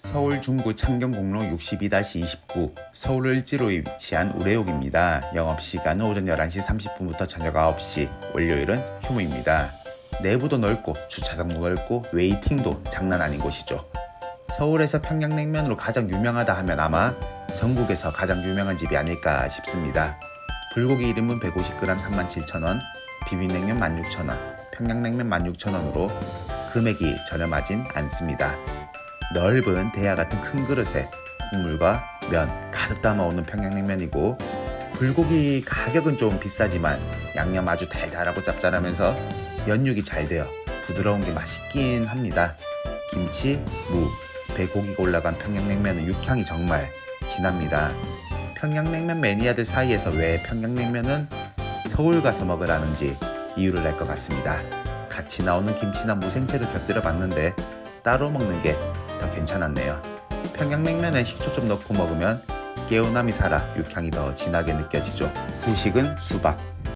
서울 중구 창경공로 62-29 서울 을지로에 위치한 우레옥입니다. 영업시간은 오전 11시 30분부터 저녁 9시, 월요일은 휴무입니다. 내부도 넓고 주차장도 넓고 웨이팅도 장난 아닌 곳이죠. 서울에서 평양냉면으로 가장 유명하다 하면 아마 전국에서 가장 유명한 집이 아닐까 싶습니다. 불고기 1인분 150g 37,000원, 비빔냉면 16,000원, 평양냉면 16,000원으로 금액이 저렴하진 않습니다. 넓은 대야 같은 큰 그릇에 국물과 면 가득 담아오는 평양냉면이고 불고기 가격은 좀 비싸지만 양념 아주 달달하고 짭짤하면서 연육이 잘 되어 부드러운 게 맛있긴 합니다. 김치, 무, 배고기가 올라간 평양냉면은 육향이 정말 진합니다. 평양냉면 매니아들 사이에서 왜 평양냉면은 서울 가서 먹으라는지 이유를 알 것 같습니다. 같이 나오는 김치나 무생채를 곁들여 봤는데 따로 먹는 게 더 괜찮았네요. 평양냉면에 식초 좀 넣고 먹으면 개운함이 살아 육향이 더 진하게 느껴지죠. 후식은 수박,